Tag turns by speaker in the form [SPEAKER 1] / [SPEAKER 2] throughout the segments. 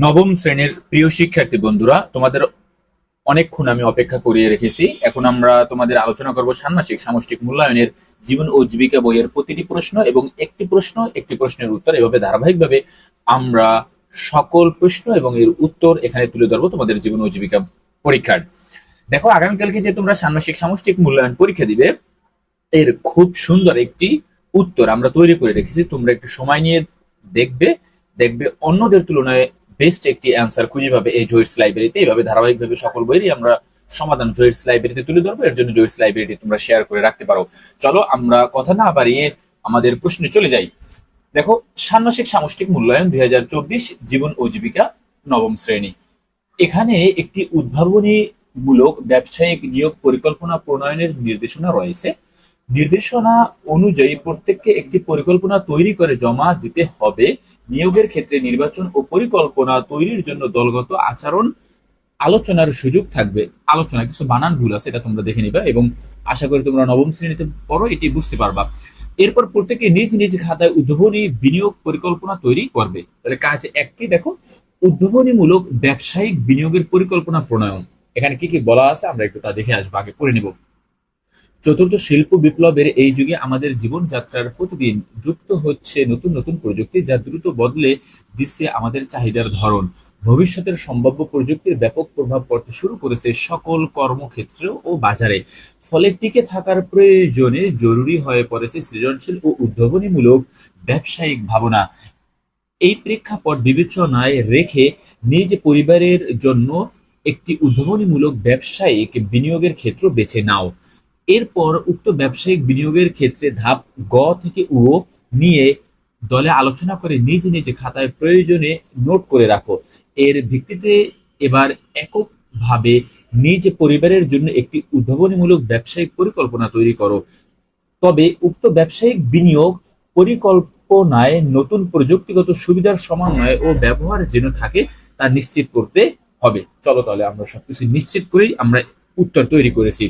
[SPEAKER 1] নবম শ্রেণির প্রিয় শিক্ষার্থী বন্ধুরা, তোমাদের অনেকক্ষণ আমি অপেক্ষা করিয়ে রেখেছি। এখন আমরা তোমাদের আলোচনা করব ষান্মাসিক সামষ্টিক মূল্যায়নের জীবন ও জীবিকা বইয়ের প্রতিটি প্রশ্ন এবং একটি প্রশ্ন, একটি প্রশ্নের উত্তর। এভাবে ধারাবাহিকভাবে আমরা সকল প্রশ্ন এবং এর উত্তর এখানে তুলে ধরবো তোমাদের জীবন ও জীবিকা পরীক্ষার। দেখো, আগামীকালকে যে তোমরা ষান্মাসিক সামষ্টিক মূল্যায়ন পরীক্ষা দিবে, এর খুব সুন্দর একটি উত্তর আমরা তৈরি করে রেখেছি। তোমরা একটু সময় নিয়ে দেখবে দেখবে অন্যদের তুলনায় বেস্ট একটি অ্যান্সার খুঁজে পাবে এই জয়েটস লাইব্রেরিতে এইভাবে ধারাবাহিকভাবে সকল বইয়েরই আমরা সমাধান জয়েটস লাইব্রেরিতে তুলে ধরবো। এর জন্য জয়েটস লাইব্রেরিটি তোমরা শেয়ার করে রাখতে পারো। চলো আমরা কথা না বাড়িয়ে আমাদের প্রশ্নে চলে যাই। দেখো, ষান্মাসিক সামষ্টিক মূল্যায়ন দুই হাজার চব্বিশ জীবন ও জীবিকা নবম শ্রেণি। এখানে একটি উদ্ভাবনী মূলক ব্যবসায়িক নিয়োগ পরিকল্পনা প্রণয়নের নির্দেশনা রয়েছে। নির্দেশনা অনুযায়ী প্রত্যেককে একটি পরিকল্পনা তৈরি করে জমা দিতে হবে। নিয়োগের ক্ষেত্রে নির্বাচন ও পরিকল্পনা তৈরির জন্য দলগত আচরণ আলোচনার সুযোগ থাকবে। আলোচনা কিছু বানান ভুল আছে, এটা তোমরা দেখে নিবা এবং আশা করি তোমরা নবম শ্রেণীতে পড়ো, এটি বুঝতে পারবা। এরপর প্রত্যেকে নিজ নিজ খাতায় উদ্ভাবনী বিনিয়োগ পরিকল্পনা তৈরি করবে। তাহলে কাজ একটি, দেখো, উদ্ভাবনীমূলক ব্যবসায়িক বিনিয়োগের পরিকল্পনা প্রণয়ন। এখানে কি কি বলা আছে আমরা একটু তা দেখে আসব, আগে পড়ে নিব। চতুর্থ শিল্প বিপ্লবের এই যুগে আমাদের জীবনযাত্রার প্রতিদিন যুক্ত হচ্ছে নতুন নতুন প্রযুক্তি যা দ্রুত বদলে দিচ্ছে আমাদের চাহিদার ধরন। ভবিষ্যতের সম্ভাব্য প্রযুক্তির ব্যাপক প্রভাব পড়তে শুরু করেছে সকল কর্মক্ষেত্র ও বাজারে। ফলে টিকে থাকার প্রয়োজনে জরুরি হয়ে পড়েছে সৃজনশীল ও উদ্ভাবনীমূলক ব্যবসায়িক ভাবনা। এই প্রেক্ষাপট বিবেচনায় রেখে নিজ পরিবারের জন্য একটি উদ্ভাবনীমূলক ব্যবসায়িক বিনিয়োগের ক্ষেত্র বেছে নাও। এরপর উক্ত ব্যবসায়িক বিনিয়োগের ক্ষেত্রে ধাপ গ থেকে উ নিয়ে দলে আলোচনা করে নিজ নিজ খাতায় প্রয়োজনে নোট করে রাখো। এর ভিত্তিতে এবার এককভাবে নিজ পরিবারের জন্য একটি উদ্ভাবনীমূলক ব্যবসায়িক পরিকল্পনা তৈরি করো। তবে উক্ত ব্যবসায়িক বিনিয়োগ পরিকল্পনায় নতুন প্রযুক্তিগত সুবিধার সমন্বয় ও ব্যবহার যেন থাকে তা নিশ্চিত করতে হবে। চলো তাহলে আমরা সবকিছু নিশ্চিত করেই আমরা উত্তর তৈরি করেছি।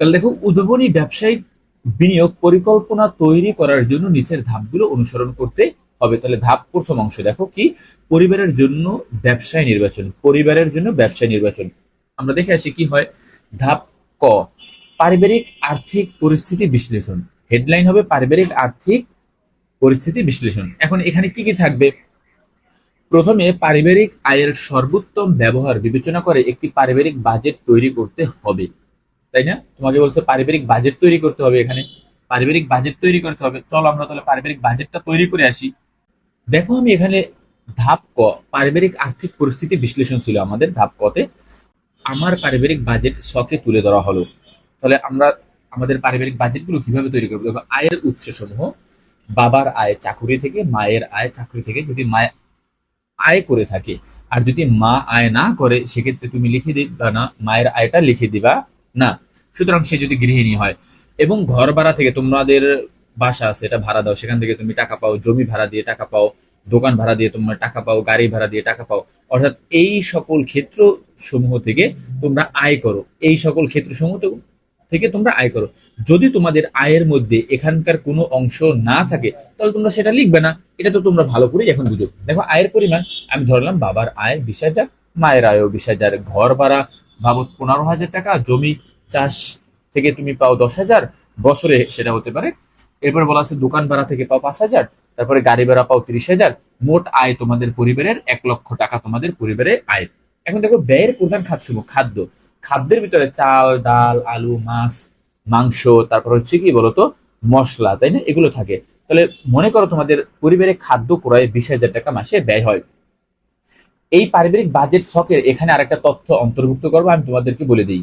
[SPEAKER 1] তাহলে দেখো উদ্ভাবনী ব্যবসায়িক বিনিয়োগ পরিকল্পনা তৈরি করার জন্য নিচের ধাপগুলো অনুসরণ করতে হবে। তাহলে ধাপ প্রথম অংশ দেখো কি? পরিবারের জন্য ব্যবসায় নির্বাচন, পরিবারের জন্য ব্যবসায় নির্বাচন। আমরা দেখে আসি কি হয়? ধাপ ক, পারিবারিক আর্থিক পরিস্থিতি বিশ্লেষণ। হেডলাইন হবে পারিবারিক আর্থিক পরিস্থিতি বিশ্লেষণ। এখন এখানে কি কি থাকবে? প্রথমে পারিবারিক আয়ের সর্বোত্তম ব্যবহার বিবেচনা করে একটি পারিবারিক বাজেট তৈরি করতে হবে। তাই না? তোমাকে বলছে পারিবারিক বাজেট তৈরি করতে হবে এখানে। পারিবারিক বাজেট তৈরি করতে হবে। চলো আমরা তাহলে পারিবারিক বাজেটটা তৈরি করে আসি। দেখো আমি এখানে ধাপ ক, পারিবারিক আর্থিক পরিস্থিতি বিশ্লেষণ ছিল আমাদের ধাপ কতে আমার পারিবারিক বাজেট শখে তুলে ধরা হলো। তাহলে আমরা আমাদের পারিবারিক বাজেটগুলো কীভাবে তৈরি করব? দেখো, আয়ের উৎস সমূহ বাবার আয় চাকুরি থেকে, মায়ের আয় চাকরি থেকে যদি মায় আয় করে থাকে, আর যদি মা আয় না করে, সেক্ষেত্রে তুমি লিখে দিবা না, মায়ের আয়টা লিখে দিবা না। সুতরাং সে যদি গৃহিণী হয়, এবং ঘর ভাড়া থেকে তোমাদের বাসা আছে, এটা ভাড়া দাও, সেখান থেকে তুমি টাকা পাও, জমি ভাড়া দিয়ে টাকা পাও, দোকান ভাড়া দিয়ে তোমরা টাকা পাও, গাড়ি ভাড়া দিয়ে টাকা পাও, অর্থাৎ এই সকল ক্ষেত্র সমূহ থেকে তোমরা আয় করো। এই সকল ক্ষেত্র সমূহ থেকে তোমরা আয় করো। যদি তোমাদের আয়ের মধ্যে এখানকার কোনো অংশ না থাকে, তাহলে তোমরা সেটা লিখবে না। এটা তো তোমরা ভালো করে এখন বুঝো। দেখো, আয়ের পরিমাণ, আমি ধরলাম বাবার আয় বিশ হাজার, মায়ের আয়ও বিশ হাজার। ঘর ভাড়া বাবদ পনেরো হাজার টাকা, জমি চাষ থেকে তুমি পাও দশ হাজার, বছরে সেটা হতে পারে। এরপর বলা আছে দোকান ভাড়া থেকে পাও পাঁচ হাজার, তারপরে গাড়ি ভাড়া পাও তিরিশ হাজার, মোট আয় তোমাদের পরিবারের এক লক্ষ টাকা তোমাদের পরিবারের আয়। এখন দেখো, ব্যয়ের প্রধান খাদ্য খাদ্য। খাদ্যের ভিতরে চাল, ডাল, আলু, মাছ, মাংস, তারপর হচ্ছে কি বলতো, মশলা, তাই না? এগুলো থাকে। তাহলে মনে করো তোমাদের পরিবারে খাদ্য ক্রয়ে বিশ হাজার টাকা মাসে ব্যয় হয়। এই পারিবারিক বাজেট শখের এখানে আরেকটা তথ্য অন্তর্ভুক্ত করব, আমি তোমাদেরকে বলে দিই।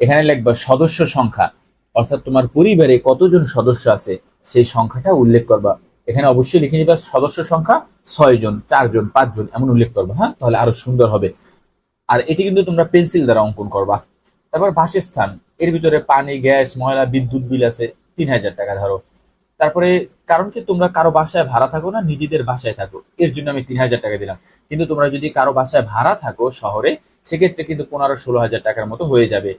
[SPEAKER 1] এখানে লিখবা সদস্য সংখ্যা। অর্থাৎ তোমার পরিবারে কতজন সদস্য আছে, সেই সংখ্যাটা উল্লেখ করবা। এখানে অবশ্যই লিখে নিবা সদস্য সংখ্যা ছয় জন চারজন, পাঁচজন, এমন উল্লেখ করবা হ্যাঁ? তাহলে আরও সুন্দর হবে। আর এটি কিন্তু তোমরা পেন্সিল দ্বারা অঙ্কন করবা। তারপর বাসস্থান, এর ভিতরে পানি, গ্যাস, ময়লা, বিদ্যুৎ বিল আছে, তিন হাজার টাকা ধরো। তারপরে কারণ কি, তোমরা কারও বাসায় ভাড়া থাকো না, নিজেদের বাসায় থাকো। এর জন্য আমি তিন হাজার টাকা দিলাম। কিন্তু তোমরা যদি কারও বাসায় ভাড়া থাকো শহরে, সেক্ষেত্রে কিন্তু পনেরো ষোলো হাজার টাকার মতো হয়ে যাবে।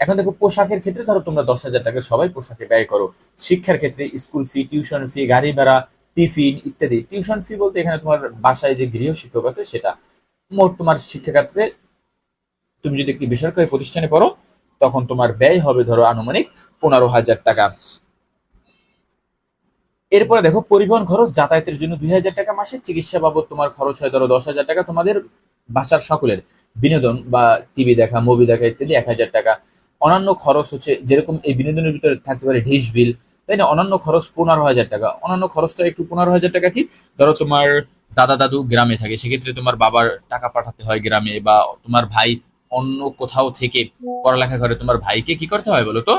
[SPEAKER 1] এখন দেখো পোশাকের ক্ষেত্রে ধরো তোমরা দশ হাজার টাকা সবাই পোশাকে ব্যয় করো। শিক্ষার ক্ষেত্রে স্কুল ফি টিউশন ফি গাড়ি ভাড়া টিফিন ইত্যাদি। টিউশন ফি বলতে এখানে তোমার বাসায় যে গৃহ শিক্ষক আছে সেটা। মোট তোমার শিক্ষাক্ষেত্রে তুমি যদি একটি বেসরকারি প্রতিষ্ঠানে পড়ো, তখন তোমার ব্যয় হবে ধরো আনুমানিক পনেরো হাজার টাকা। এরপরে দেখো পরিবহন খরচ, যাতায়াতের জন্য দুই হাজার টাকা মাসে। চিকিৎসা বাবদ তোমার খরচ হয় ধরো দশ হাজার টাকা। তোমাদের বাসার সকলের বিনোদন বা টিভি দেখা মুভি দেখা ইত্যাদি এক হাজার টাকা। অন্যান্য খরচ হচ্ছে, যেরকম এই বিনোদনের ভিতরে থাকতে পারে ডিশ বিল, তাই না? অন্যান্য খরচ পনেরো হাজার টাকা। অন্যান্য খরচটা একটু পনেরো হাজার টাকা কি? ধরো তোমার দাদা দাদু গ্রামে থাকে, সেক্ষেত্রে তোমার বাবার টাকা পাঠাতে হয় গ্রামে, বা তোমার ভাই অন্য কোথাও থেকে পড়ালেখা করে, তোমার ভাইকে কি করতে হয় বলো তো?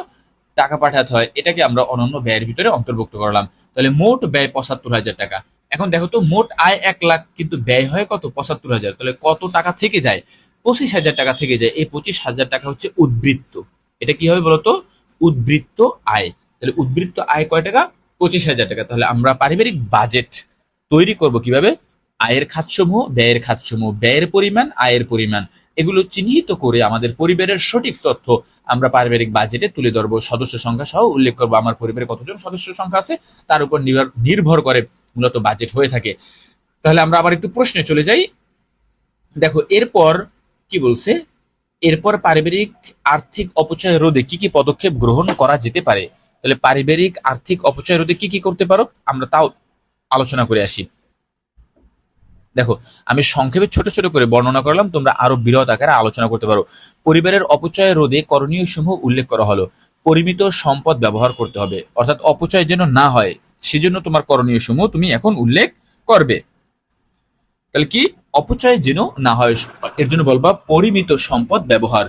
[SPEAKER 1] টাকা পাঠাতে হয়। এটাকে আমরা অনন্য ব্যয়ের ভিতরে অন্তর্ভুক্ত করলাম। তাহলে মোট ব্যয় পঁচাত্তর হাজার টাকা। এখন দেখো তো, মোট আয় এক লাখ, কিন্তু ব্যয় হয় কত? পঁচাত্তর হাজার। তাহলে কত টাকা থেকে যায়? পঁচিশ হাজার টাকা থেকে যায়। এই পঁচিশ হাজার টাকা হচ্ছে উদ্বৃত্ত। এটা কি হবে বলতো? উদ্বৃত্ত আয়। তাহলে উদ্বৃত্ত আয় কয় টাকা? পঁচিশ হাজার টাকা। তাহলে আমরা পারিবারিক বাজেট তৈরি করব কীভাবে? আয়ের খাতসমূহ, ব্যয়ের খাতসমূহ। ব্যয়ের পরিমাণ, আয়ের পরিমাণ। এগুলো চিহ্নিত করে আমাদের পরিবারের সঠিক তথ্য আমরা পারিবারিক বাজেটে তুলে ধরবো। সদস্য সংখ্যা সহ উল্লেখ করব আমার পরিবারে কতজন সদস্য সংখ্যা আছে, তার উপর নির্ভর- নির্ভর করে মূলত বাজেট হয়ে থাকে। তাহলে আমরা আবার একটু প্রশ্নে চলে যাই। দেখো, এরপর কি বলছে? এরপর পারিবারিক আর্থিক অপচয় রোধে কি কি পদক্ষেপ গ্রহণ করা যেতে পারে? তাহলে পারিবারিক আর্থিক অপচয় রোধে কি কি করতে পারো? আমরা তাও আলোচনা করে আসি। দেখো, আমি সংক্ষেপে ছোট ছোট করে বর্ণনা করলাম, তোমরা আরও বৃহৎ আকারে আলোচনা করতে পারো। পরিবারের অপচয় রোধে করণীয় সমূহ উল্লেখ করা হলো। পরিমিত সম্পদ ব্যবহার করতে হবে। অর্থাৎ অপচয় যেন না হয়, সেজন্য তোমার করণীয় সমূহ তুমি এখন উল্লেখ করবে। তাহলে কি? অপচয় যেন না হয়, এর জন্য বলবা পরিমিত সম্পদ ব্যবহার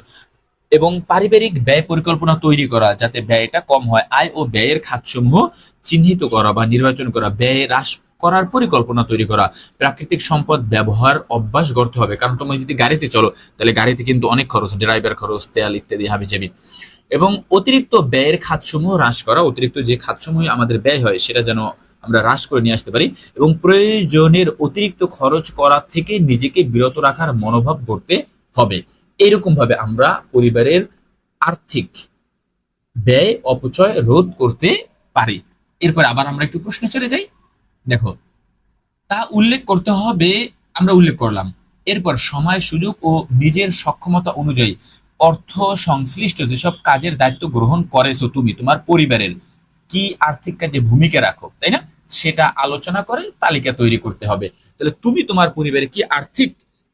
[SPEAKER 1] এবং পারিবারিক ব্যয় পরিকল্পনা তৈরি করা যাতে ব্যয়টা কম হয়। আয় ও ব্যয়ের খাতসমূহ চিহ্নিত করা বা নির্বাচন করা, ব্যয় হ্রাস করার পরিকল্পনা তৈরি করা। প্রাকৃতিক সম্পদ ব্যবহার অভ্যাস গড়তে হবে। কারণ তুমি যদি গাড়িতে চলো, তাহলে গাড়িতে কিন্তু অনেক খরচ, ড্রাইভার খরচ, তেল ইত্যাদি হাবি হাবিজাবি। এবং অতিরিক্ত ব্যয়ের খাতসমূহ হ্রাস করা, অতিরিক্ত যে খাতসমূহ আমাদের ব্যয় হয়, সেটা যেন আমরা হ্রাস করে নিয়ে আসতে পারি এবং প্রয়োজনের অতিরিক্ত খরচ করা থেকে নিজেকে বিরত রাখার মনোভাব করতে হবে। এইরকম ভাবে আমরা পরিবারের আর্থিক ব্যয়, অপচয় রোধ করতে পারি। এরপর আবার আমরা একটু প্রশ্নে চলে যাই। দেখো, তা উল্লেখ করতে হবে, আমরা উল্লেখ করলাম। এরপর সময়, সুযোগ ও নিজের সক্ষমতা অনুযায়ী অর্থ সংশ্লিষ্ট যেসব কাজের দায়িত্ব গ্রহণ করেছ তুমি তোমার পরিবারের কি আর্থিক কাজে ভূমিকা রাখো, তাই না? সেটা আলোচনা করে তালিকা তৈরি করতে হবে। তাহলে তুমি তোমার পরিবারে কি আর্থিক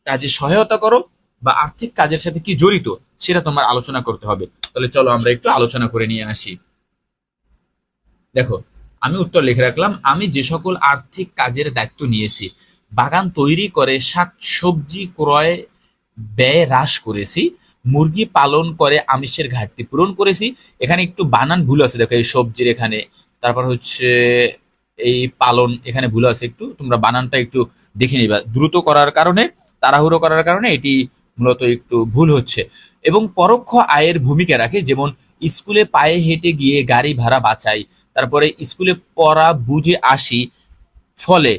[SPEAKER 1] কাজে সহায়তা করো বা আর্থিক কাজের সাথে কি জড়িত সেটা তোমার আলোচনা করতে হবে। তাহলে চলো আমরা একটু আলোচনা করে নিয়ে আসি। দেখো, আমি উত্তর লিখে রাখলাম, আমি যে সকল আর্থিক কাজের দায়িত্ব নিয়েছি, বাগান তৈরি করে শাক সবজি ক্রয় ব্যয় হ্রাস করেছি, মুরগি পালন করে আমিষের ঘাটতি পূরণ করেছি, এখানে একটু বানান ভুল আছে, দেখো এই সবজির এখানে, তারপর হচ্ছে এই পালন এখানে ভুল আছে একটু, তোমরা বানানটা একটু দেখে নিবা। দ্রুত করার কারণে, তাড়াহুড়ো করার কারণে এটি মূলত একটু ভুল হচ্ছে। এবং পরোক্ষ আয়ের ভূমিকা রাখে, যেমন স্কুলে পায়ে হেঁটে গিয়ে গাড়ি ভাড়া বাঁচাই, তারপরে স্কুলে পড়া বুঝে আসি, ফলে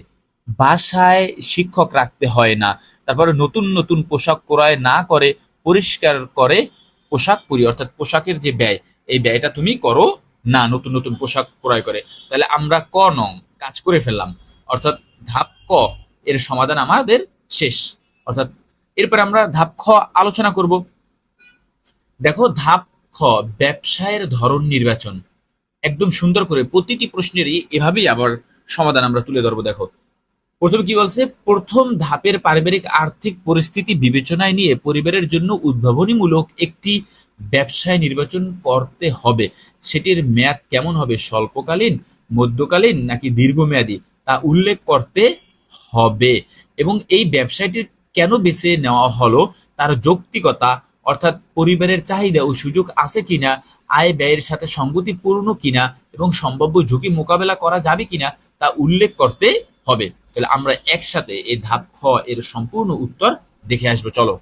[SPEAKER 1] বাসায় শিক্ষক রাখতে হয় না, তারপরে নতুন নতুন পোশাক ক্রয় না করে, পরিষ্কার করে পোশাক পরি, অর্থাৎ পোশাকের যে ব্যয়, এই ব্যয়টা তুমি করো না, নতুন নতুন পোশাক ক্রয় করে। তাহলে আমরা ক নং? কাজ করে ফেললাম। অর্থাৎ ধাপ ক, এর সমাধান আমাদের শেষ। অর্থাৎ এরপর আমরা ধাপ খ আলোচনা করব। দেখো, ধাপ খ, ব্যবসায়ের ধরন নির্বাচন। একদম সুন্দর করে প্রতিটি প্রশ্নেরই এভাবেই আবার সমাধান আমরা তুলে ধরবো, দেখো। প্রথমে কি বলছে? প্রথম ধাপের পারিবারিক আর্থিক পরিস্থিতি বিবেচনায় নিয়ে পরিবারের জন্য উদ্ভাবনীমূলক একটি ব্যবসায় নির্বাচন করতে হবে। সেটির মেয়াদ কেমন হবে? স্বল্পকালীন, মধ্যকালীন নাকি দীর্ঘমেয়াদী? তা উল্লেখ করতে হবে। এবং এই ব্যবসায়টি কেন বেছে নেওয়া হলো? তার যৌক্তিকতা, অর্থাৎ পরিবারের চাহিদা ও সুযোগ আছে কিনা? আয় ব্যয়ের সাথে সঙ্গতিপূর্ণ কিনা? এবং সম্ভাব্য ঝুঁকি মোকাবেলা করা যাবে কিনা? তা উল্লেখ করতে হবে। তাহলে আমরা একসাথে এই ধাপ খ এর সম্পূর্ণ উত্তর দেখে আসব। চলো।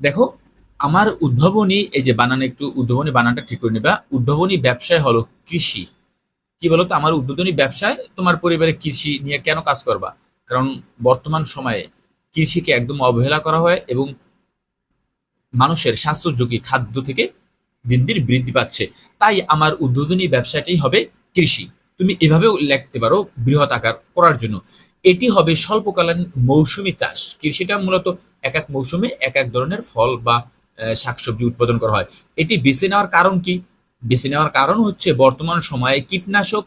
[SPEAKER 1] দেখো, আমার উদ্ভাবনী, এই যে বানান একটু উদ্ভাবনী বানানটা ঠিক করে নেবা। উদ্ভাবনী ব্যবসায় হলো কৃষি। কি বলতো? আমার উদ্বোধনী ব্যবসায় তোমার পরিবারে কৃষি নিয়ে কেন কাজ করবা? কারণ বর্তমান সময়ে কৃষিকে একদম অবহেলা করা হয় এবং মানুষের স্বাস্থ্য ঝুঁকি খাদ্য থেকে দিন দিন বৃদ্ধি পাচ্ছে। তাই আমার উদ্বোধনী ব্যবসাটাই হবে কৃষি। তুমি এভাবেও লিখতে পারো বৃহৎ আকার করার জন্য। এটি হবে স্বল্পকালীন মৌসুমী চাষ। কৃষিটা মূলত এক এক মৌসুমে এক এক ধরনের ফল বা শাকসবজি উৎপাদন করা হয়। এটি বেছে নেওয়ার কারণ কি? বেছে নেওয়ার কারণ হচ্ছে বর্তমান সময়ে কীটনাশক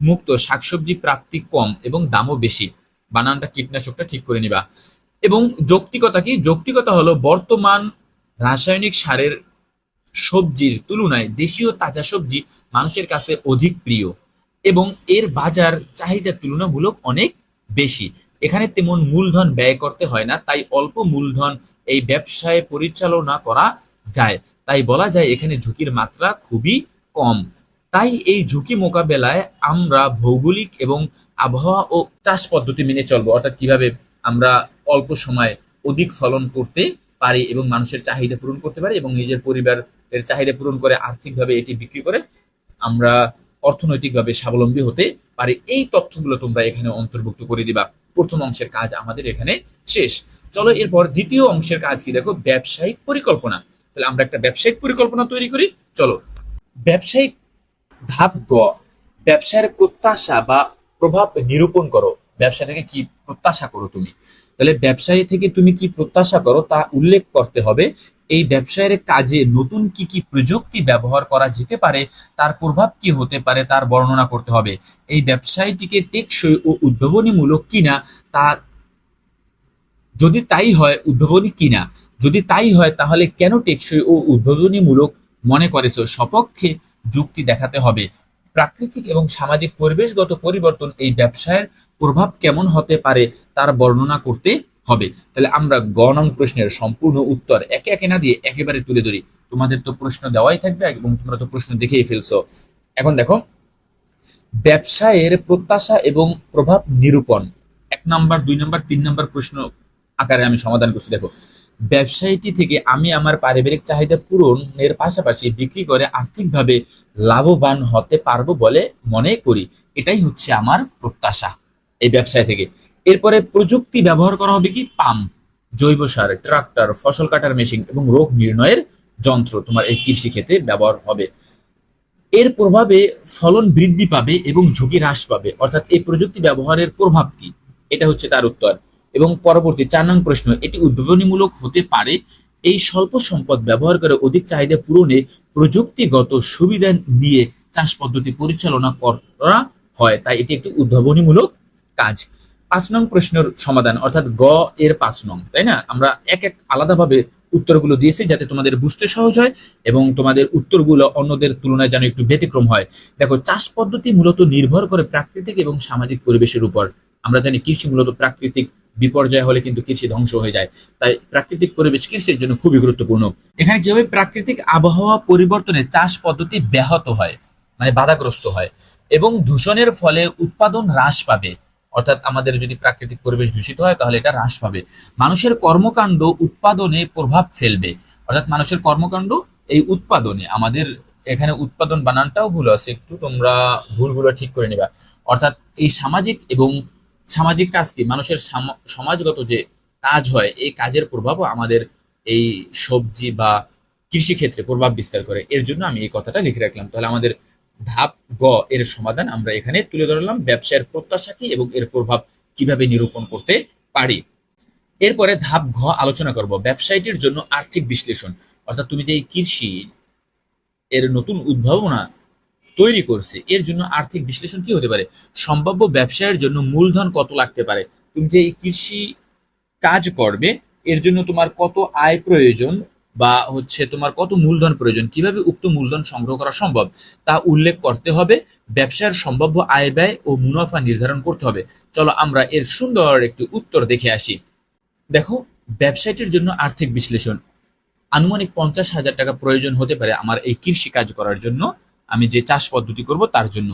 [SPEAKER 1] মুক্ত শাকসবজি প্রাপ্তি কম এবং দামও বেশি। বানানটা কীটনাশকটা ঠিক করে নিবা। এবং যৌক্তিকতা কি? যৌক্তিকতা হলো বর্তমান রাসায়নিক সারের সবজির তুলনায় দেশীয় তাজা সবজি মানুষের কাছে অধিক প্রিয়। এবং এর বাজার চাহিদা তুলনামূলক অনেক বেশি। এখানে তেমন মূলধন ব্যয় করতে হয় না, তাই অল্প মূলধন এই ব্যবসায় পরিচালনা করা যায়। তাই বলা যায় এখানে ঝুঁকির মাত্রা খুবই কম। তাই এই ঝুঁকি মোকাবেলায় আমরা ভৌগোলিক এবং আবহাওয়া ও চাষ পদ্ধতি মেনে চলবো, অর্থাৎ কীভাবে আমরা অল্প সময় অধিক ফলন করতে পারি এবং মানুষের চাহিদা পূরণ করতে পারি এবং নিজের পরিবারের চাহিদা পূরণ করে আর্থিকভাবে এটি বিক্রি করে আমরা অর্থনৈতিকভাবে স্বাবলম্বী হতে পারি। এই তথ্যগুলো তোমরা এখানে অন্তর্ভুক্ত করে দিবা। প্রথম অংশের কাজ আমাদের এখানে শেষ। চলো এরপর দ্বিতীয় অংশের কাজ কি দেখো? ব্যবসায়িক পরিকল্পনা। তাহলে আমরা একটা ব্যবসায়িক পরিকল্পনা তৈরি করি। চলো। ব্যবসায়িক ধাপ গ। ব্যবসার প্রত্যাশা বা প্রভাব নিরূপণ করো। ব্যবসা থেকে কি প্রত্যাশা করো তুমি? তাহলে ব্যবসায়ী থেকে তুমি কি প্রত্যাশা করো তা উল্লেখ করতে হবে, এই ব্যবসায়ের কাজে নতুন কি কি প্রযুক্তি ব্যবহার করা যেতে পারে, তার প্রভাব কি হতে পারে তার বর্ণনা করতে হবে, এই ব্যবসায়টিকে টেকসই ও উদ্ভাবনীমূলক কিনা তা, যদি তাই হয় উদ্ভাবনী কিনা, যদি তাই হয় তাহলে কেন টেকসই ও উদ্ভাবনীমূলক মনে করেছ, সপক্ষে যুক্তি দেখাতে হবে প্রাকৃতিক এবং সামাজিক পরিবেশগত পরিবর্তন এই ব্যবসায়ের প্রভাব কেমন হতে পারে তার বর্ণনা করতে হবে। তাহলে আমরা গ নং প্রশ্নের সম্পূর্ণ উত্তর একে একে না দিয়ে একেবারে তুলে ধরি। তোমাদের তো প্রশ্ন দেওয়াই থাকবে এবং তোমরা তো প্রশ্ন দেখেই ফেলছো। এখন দেখো, ব্যবসায়ের প্রত্যাশা এবং প্রভাব নিরূপণ। এক নাম্বার, দুই নাম্বার, তিন নাম্বার প্রশ্ন আকারে আমি সমাধান করছি। দেখো ব্যবসায়ীটি থেকে আমি আমার পারিবারিক চাহিদা পূরণের পাশাপাশি বিক্রি করে আর্থিকভাবে লাভবান হতে পারব বলে মনে করি। এটাই হচ্ছে আমার প্রত্যাশা এই ব্যবসায় থেকে। এরপরে প্রযুক্তি ব্যবহার করা হবে কি? পাম্প, জৈব সার, ট্রাক্টর, ফসল কাটার মেশিন এবং রোগ নির্ণয়ের যন্ত্র তোমার এই কৃষি ক্ষেত্রে ব্যবহার হবে। এর প্রভাবে ফলন বৃদ্ধি পাবে এবং ঝুঁকি হ্রাস পাবে। অর্থাৎ এই প্রযুক্তি ব্যবহারের প্রভাব কি? এটা হচ্ছে তার উত্তর। এবং পরবর্তী চার নং প্রশ্ন, এটি উদ্ভাবনীমূলক হতে পারে। এই স্বল্প সম্পদ ব্যবহার করে অধিক চাহিদা পূরণে প্রযুক্তিগত সুবিধা নিয়ে চাষ পদ্ধতি পরিচালনা করা হয়, তাই এটি একটি উদ্ভাবনীমূলক কাজ। পাঁচ নং প্রশ্নের সমাধান, অর্থাৎ গ এর পাঁচ নং, তাই না? আমরা এক এক আলাদাভাবে উত্তরগুলো দিয়েছি যাতে তোমাদের বুঝতে সহজ হয় এবং তোমাদের উত্তরগুলো অন্যদের তুলনায় যেন একটু ব্যতিক্রম হয়। দেখো, চাষ পদ্ধতি মূলত নির্ভর করে প্রাকৃতিক এবং সামাজিক পরিবেশের উপর। আমরা জানি কৃষি মূলত প্রাকৃতিক বিপর্যয় হলে কিন্তু কৃষি ধ্বংস হয়ে যায়। তাই প্রাকৃতিক পরিবেশ কৃষির জন্য খুবই গুরুত্বপূর্ণ। এখানে কীভাবে প্রাকৃতিক আবহাওয়া পরিবর্তনে চাষ পদ্ধতি ব্যাহত হয় মানে বাধাগ্রস্ত হয়, এবং দূষণের ফলে উৎপাদন হ্রাস পাবে, অর্থাৎ আমাদের যদি প্রাকৃতিক পরিবেশ দূষিত হয়, তাহলে এটা হ্রাস পাবে। মানুষের কর্মকাণ্ড উৎপাদনে প্রভাব ফেলবে, অর্থাৎ মানুষের কর্মকাণ্ড এই উৎপাদনে। আমাদের এখানে উৎপাদন বানানটাও ভুল আছে, একটু তোমরা ভুলগুলো ঠিক করে নিবা। অর্থাৎ এই সামাজিক এবং সামাজিক কাজ কি? মানুষের সমাজগত যে কাজ হয়, এই কাজের প্রভাবও আমাদের এই সবজি বা কৃষি ক্ষেত্রে প্রভাব বিস্তার করে। এর জন্য আমি এই কথাটা লিখে রাখলাম। তাহলে আমাদের ধাপ গ এর সমাধান আমরা এখানে তুলে ধরলাম। ব্যবসায়ের প্রত্যাশা কি এবং এর প্রভাব কীভাবে নিরূপণ করতে পারি? এরপরে ধাপ, ঘ আলোচনা করব। ব্যবসায়ীটির জন্য আর্থিক বিশ্লেষণ। অর্থাৎ তুমি যে কৃষি এর নতুন উদ্ভাবনা তৈরি করছে। এর জন্য আর্থিক বিশ্লেষণ কি হতে পারে? সম্ভাব্য ব্যবসায়ের জন্য মূলধন কত লাগতে পারে? তুমি যে এই কৃষি কাজ করবে, এর জন্য তোমার কত আয় প্রয়োজন বা হচ্ছে তোমার কত মূলধন প্রয়োজন? কীভাবে উক্ত মূলধন সংগ্রহ করা সম্ভব? তা উল্লেখ করতে হবে। ব্যবসার সম্ভাব্য আয় ব্যয় ও মুনাফা নির্ধারণ করতে হবে। চলো আমরা এর সুন্দর একটি উত্তর দেখে আসি। দেখো ব্যবসাটির জন্য আর্থিক বিশ্লেষণ। আনুমানিক পঞ্চাশ হাজার টাকা প্রয়োজন হতে পারে আমার এই কৃষি কাজ করার জন্য। আমি যে চাষ পদ্ধতি করব তার জন্য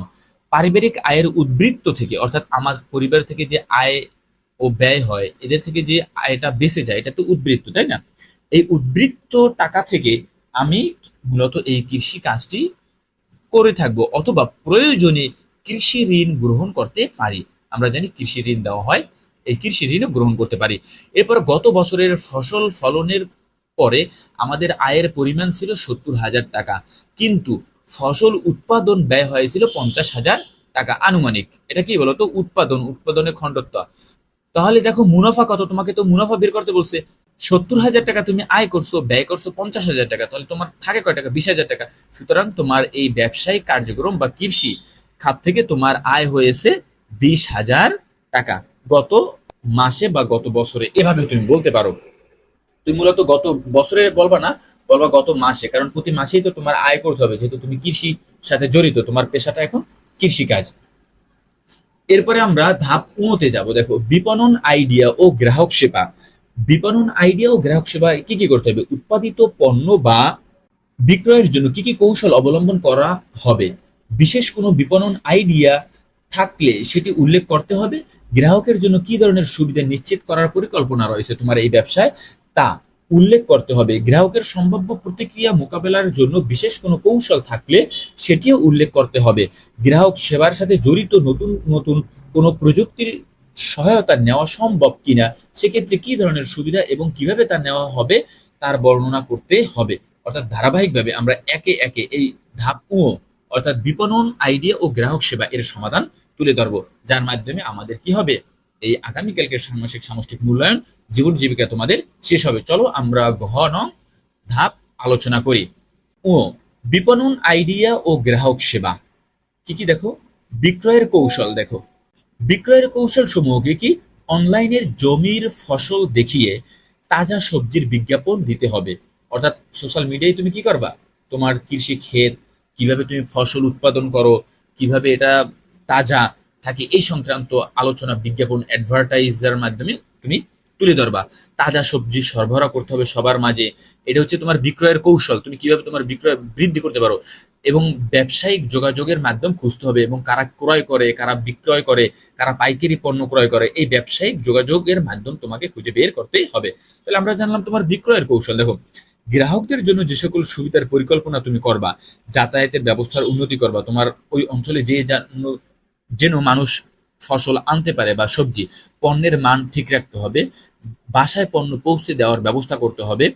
[SPEAKER 1] পারিবারিক আয়ের উদ্বৃত্ত থেকে, অর্থাৎ আমার পরিবার থেকে যে আয় ও ব্যয় হয়, এদের থেকে যে আয়টা বেঁচে যায়, এটা তো উদ্বৃত্ত, তাই না? এই উদ্বৃত্ত টাকা থেকে আমি মূলত এই কৃষি কাজটি করে থাকব অথবা প্রয়োজনে কৃষি ঋণ গ্রহণ করতে পারি। আমরা জানি কৃষি ঋণ দেওয়া হয়, এই কৃষি ঋণও গ্রহণ করতে পারি। এরপর গত বছরের ফসল ফলনের পরে আমাদের আয়ের পরিমাণ ছিল সত্তর হাজার টাকা। কিন্তু ফসল উৎপাদন ব্যয় হয়েছিল পঞ্চাশ হাজার টাকা আনুমানিক। এটা কি বলতো? উৎপাদন, উৎপাদনের খণ্ডত্ব। তাহলে দেখো মুনাফা কত? তোমাকে তো মুনাফা বের করতে বলছে। সত্তর হাজার টাকা তুমি আয় করছ, ব্যয় করছ পঞ্চাশ হাজার টাকা। তাহলে তোমার থাকে কয় টাকা? বিশ হাজার টাকা। সুতরাং তোমার এই ব্যবসায়িক কার্যক্রম বা কৃষি খাত থেকে তোমার আয় হয়েছে বিশ হাজার টাকা। গত মাসে বা গত বছরে। এভাবে তুমি বলতে পারো। তুমি মূলত গত বছরে বলবা না বলবা গত মাসে, কারণ প্রতি মাসেই তো তোমার আয় করতে হবে, যেহেতু তুমি কৃষি সাথে জড়িত, তোমার পেশাটা এখন কৃষি কাজ। এরপরে আমরা ধাপ উঁতে যাব, দেখো, বিপণন আইডিয়া ও গ্রাহক সেবা। বিপণন আইডিয়া ও গ্রাহক সেবা কি কি করতে হবে? উৎপাদিত পণ্য বা বিক্রয়ের জন্য কি কি কৌশল অবলম্বন করা হবে? বিশেষ কোনো বিপণন আইডিয়া থাকলে সেটি উল্লেখ করতে হবে। গ্রাহকের জন্য কি ধরনের সুবিধা নিশ্চিত করার পরিকল্পনা রয়েছে তোমার এই ব্যবসায়? তা উল্লেখ করতে হবে। গ্রাহকের সম্ভাব্য প্রতিক্রিয়া মোকাবেলার জন্য বিশেষ কোনো কৌশল থাকলে সেটিও উল্লেখ করতে হবে। গ্রাহক সেবার সাথে জড়িত নতুন নতুন কোনো প্রযুক্তির সহায়তা নেওয়া সম্ভব কিনা, সেক্ষেত্রে কি ধরনের সুবিধা এবং কীভাবে তা নেওয়া হবে, তার বর্ণনা করতে হবে। অর্থাৎ ধারাবাহিকভাবে আমরা একে একে এই ধাপ অর্থাৎ বিপণন আইডিয়া ও গ্রাহক সেবা এর সমাধান তুলে ধরবো। যার মাধ্যমে আমাদের কি হবে? এই আগামীকালকে ষান্মাসিক সামষ্টিক মূল্যায়ন, জীবন জীবিকা তোমাদের শেষ হবে। চলো আমরা ঘন ধাপ আলোচনা করি। ও, বিপণন আইডিয়া ও গ্রাহক সেবা। কি কি দেখো? বিক্রয়ের কৌশল দেখো। বিক্রয়ের কৌশল সমূহকে কি অনলাইনের জমির ফসল দেখিয়ে তাজা সবজির বিজ্ঞাপন দিতে হবে? অর্থাৎ সোশ্যাল মিডিয়ায় তুমি কি করবা? তোমার কৃষি ক্ষেত, কীভাবে তুমি ফসল উৎপাদন করো, কীভাবে এটা তাজা থাকে, এই সংক্রান্ত আলোচনা, বিজ্ঞাপন অ্যাডভার্টাইজার মাধ্যমে তুমি তুলে ধরবা। তাজা সবজি সরবরাহ করতে হবে সবার মাঝে। এটা হচ্ছে তোমার বিক্রয়ের কৌশল। তুমি কীভাবে তোমার বিক্রয় বৃদ্ধি করতে পারো? এবং ব্যবসায়িক যোগাযোগের মাধ্যম খুঁজতে হবে এবং কারা ক্রয় করে, কারা বিক্রয় করে, কারা পাইকারি পণ্য ক্রয় করে, এই ব্যবসায়িক যোগাযোগের মাধ্যম তোমাকে খুঁজে বের করতে হবে। তাহলে আমরা জানলাম তোমার বিক্রয়ের কৌশল। দেখো, গ্রাহকদের জন্য যে সকল সুবিধার পরিকল্পনা তুমি করবা, যাতায়াতের ব্যবস্থার উন্নতি করবা, তোমার ওই অঞ্চলে যে যা- যেন মানুষ ফসল আনতে পারে বা সবজি, পণ্যের মান ঠিক রাখতে হবে, বাসায় পণ্য পৌঁছে দেওয়ার ব্যবস্থা করতে হবে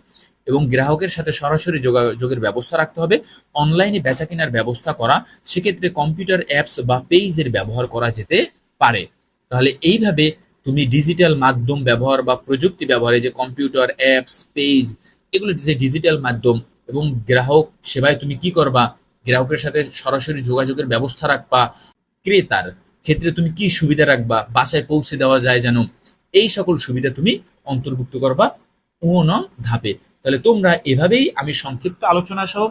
[SPEAKER 1] এবং গ্রাহকের সাথে সরাসরি যোগাযোগের ব্যবস্থা রাখতে হবে। অনলাইনে বেচা কেনার ব্যবস্থা করা, সেক্ষেত্রে কম্পিউটার অ্যাপস বা পেজের ব্যবহার করা যেতে পারে। তাহলে এইভাবে তুমি ডিজিটাল মাধ্যম ব্যবহার বা প্রযুক্তি ব্যবহারে যে কম্পিউটার অ্যাপস পেজ এগুলো যে ডিজিটাল মাধ্যম এবং গ্রাহক সেবায় তুমি কি করবা, গ্রাহকের সাথে সরাসরি যোগাযোগের ব্যবস্থা রাখবা, ক্রেতার ক্ষেত্রে তুমি কি সুবিধা রাখবা? বাসায় পৌঁছে দেওয়া যায় যেন এই সকল সুবিধা তুমি অন্তর্ভুক্ত করবা ও ধাপে। তাহলে তোমরা এভাবেই আমি সংক্ষিপ্ত আলোচনা সহ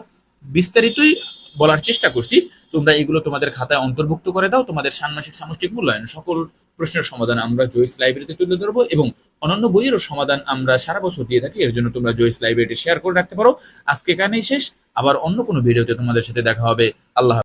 [SPEAKER 1] বিস্তারিতই বলার চেষ্টা করছি। তোমরা এগুলো তোমাদের খাতায় অন্তর্ভুক্ত করে দাও। তোমাদের ষান্মাসিক সামষ্টিক মূল্যায়ন, সকল প্রশ্নের সমাধান আমরা জয়েস লাইব্রেরিতে তুলে ধরবো এবং অন্যান্য বইয়েরও সমাধান আমরা সারা বছর দিয়ে থাকি। এর জন্য তোমরা জয়েস লাইব্রেরিটি শেয়ার করে রাখতে পারো। আজকে এখানেই শেষ। আবার অন্য কোনো ভিডিওতে তোমাদের সাথে দেখা হবে। আল্লাহ।